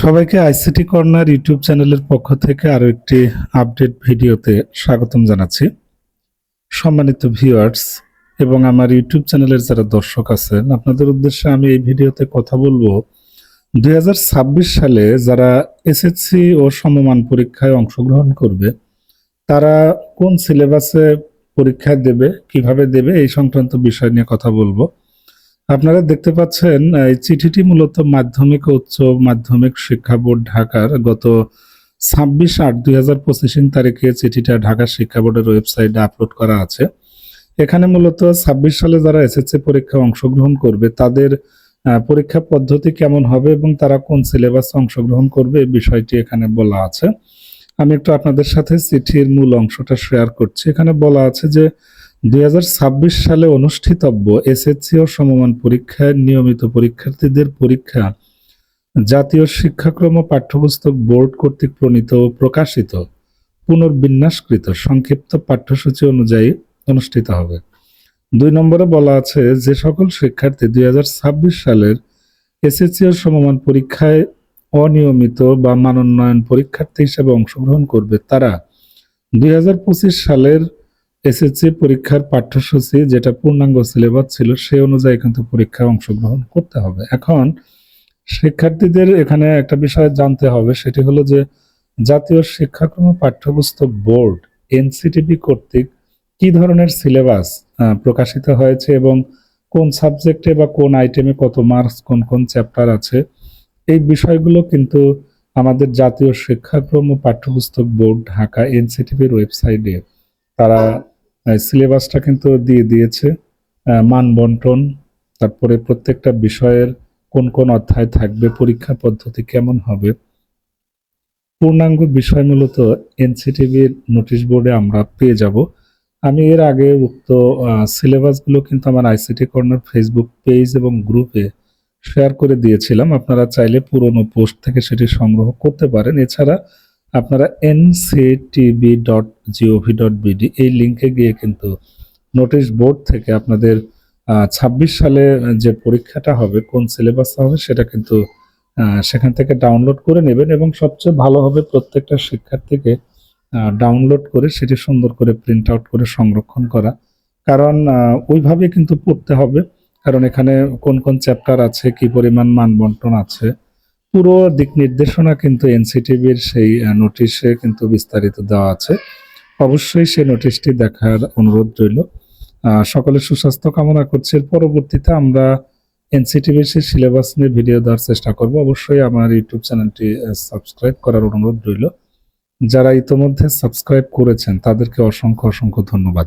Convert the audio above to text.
সবাইকে ICT corner YouTube চ্যানেলের পক্ষ থেকে আরও একটি আপডেট ভিডিওতে স্বাগতম জানাচ্ছি। সম্মানিত ভিউয়ার্স, এবং আমার ইউটিউব চ্যানেলের যারা দর্শক আছেন, আপনাদের উদ্দেশ্যে আমি এই ভিডিওতে কথা বলব। দুই হাজার ছাব্বিশ সালে যারা এসএসসি ও সমমান পরীক্ষায় অংশগ্রহণ করবে, তারা কোন সিলেবাসে পরীক্ষা দেবে, কীভাবে দেবে, এই সংক্রান্ত বিষয় নিয়ে কথা বলব। আপনারা দেখতে পাচ্ছেন এই চিঠিটি মূলত মাধ্যমিক উচ্চ মাধ্যমিক শিক্ষা বোর্ড ঢাকার গত ছাব্বিশ আট দুই হাজার পঁচিশ তারিখে চিঠিটা ঢাকা শিক্ষা বোর্ডের ওয়েবসাইটে আপলোড করা আছে। এখানে মূলত ছাব্বিশ সালে যারা এসএসসি পরীক্ষায় অংশগ্রহণ করবে, তাদের পরীক্ষা পদ্ধতি কেমন হবে এবং তারা কোন সিলেবাসে অংশগ্রহণ করবে এই বিষয়টি এখানে বলা আছে। আমি একটু আপনাদের সাথে চিঠির মূল অংশটা শেয়ার করছি। এখানে বলা আছে যে দুই হাজার ছাব্বিশ সালে অনুষ্ঠিতব্য এসএসসি ও সমমান পরীক্ষায় নিয়মিত পরীক্ষার্থীদের পরীক্ষা জাতীয় শিক্ষাক্রম পাঠ্যপুস্তক বোর্ড কর্তৃক প্রণীত ও প্রকাশিত। পুনর্বিন্যাসকৃত সংক্ষিপ্ত পাঠ্যসূচি অনুযায়ী অনুষ্ঠিত হবে। দুই নম্বরে বলা আছে যে সকল শিক্ষার্থী দুই হাজার ছাব্বিশ সালের এসএসসি ও সমমান পরীক্ষায় অনিয়মিত বা মানোন্নয়ন পরীক্ষার্থী হিসেবে অংশগ্রহণ করবে তারা। দুই হাজার পঁচিশ সালের এসএসসি পরীক্ষার পাঠ্যসূচি যেটা পূর্ণাঙ্গ সিলেবাস ছিল, সে অনুযায়ী কিন্তু পরীক্ষায় অংশগ্রহণ করতে হবে। এখন শিক্ষার্থীদের এখানে একটা বিষয় জানতে হবে, সেটি হলো যে জাতীয় শিক্ষাক্রম পাঠ্যপুস্তক বোর্ড এনসিটিবি কর্তৃক কি ধরনের সিলেবাস প্রকাশিত হয়েছে এবং কোন সাবজেক্টে বা কোন আইটেমে কত মার্কস, কোন কোন চ্যাপ্টার আছে, এই বিষয়গুলো কিন্তু আমাদের জাতীয় শিক্ষাক্রম পাঠ্যপুস্তক বোর্ড ঢাকা এনসিটিভির ওয়েবসাইটে তারা সিলেবাসটা কিন্তু দিয়ে দিয়েছে মান বন্টন, তারপরে প্রত্যেকটা বিষয়ের কোন কোন অধ্যায় থাকবে, পরীক্ষা পদ্ধতি কেমন হবে। পূর্ণাঙ্গ বিষয় মূলত এনসিটিভির নোটিশ বোর্ডে আমরা পেয়ে যাব। আমি এর আগে উক্ত সিলেবাসগুলো কিন্তু আমার আইসিটি কর্নার ফেসবুক পেজ এবং গ্রুপে শেয়ার করে দিয়েছিলাম। আপনারা চাইলে পুরনো পোস্ট থেকে সেটি সংগ্রহ করতে পারেন। এছাড়া আপনারা NCTV dot gov dot BD এই লিঙ্কে গিয়ে কিন্তু নোটিশ বোর্ড থেকে আপনাদের ছাব্বিশ সালে যে পরীক্ষাটা হবে, কোন সিলেবাস হবে, সেটা কিন্তু সেখান থেকে ডাউনলোড করে নেবেন এবং সবচেয়ে ভালো হবে প্রত্যেকটা শিক্ষার্থীকে ডাউনলোড করে সেটি সুন্দর করে প্রিন্ট আউট করে সংরক্ষণ করা। কারণ ওইভাবে কিন্তু পড়তে হবে। কারণ এখানে কোন কোন চ্যাপ্টার আছে, কি পরিমাণ মান বন্টন আছে পুরো দিক নির্দেশনা কিন্তু এনসিটিভির সেই নোটিশে কিন্তু বিস্তারিত দেওয়া আছে। অবশ্যই সেই নোটিশটি দেখার অনুরোধ রইল। সকলের সুস্বাস্থ্য কামনা করছি। পরবর্তীতে আমরা এনসিটিভির সেই সিলেবাস নিয়ে ভিডিও দেওয়ার চেষ্টা করব। অবশ্যই আমার ইউটিউব চ্যানেলটি সাবস্ক্রাইব করার অনুরোধ রইল। যারা ইতোমধ্যে সাবস্ক্রাইব করেছেন, তাদেরকে অসংখ্য অসংখ্য ধন্যবাদ।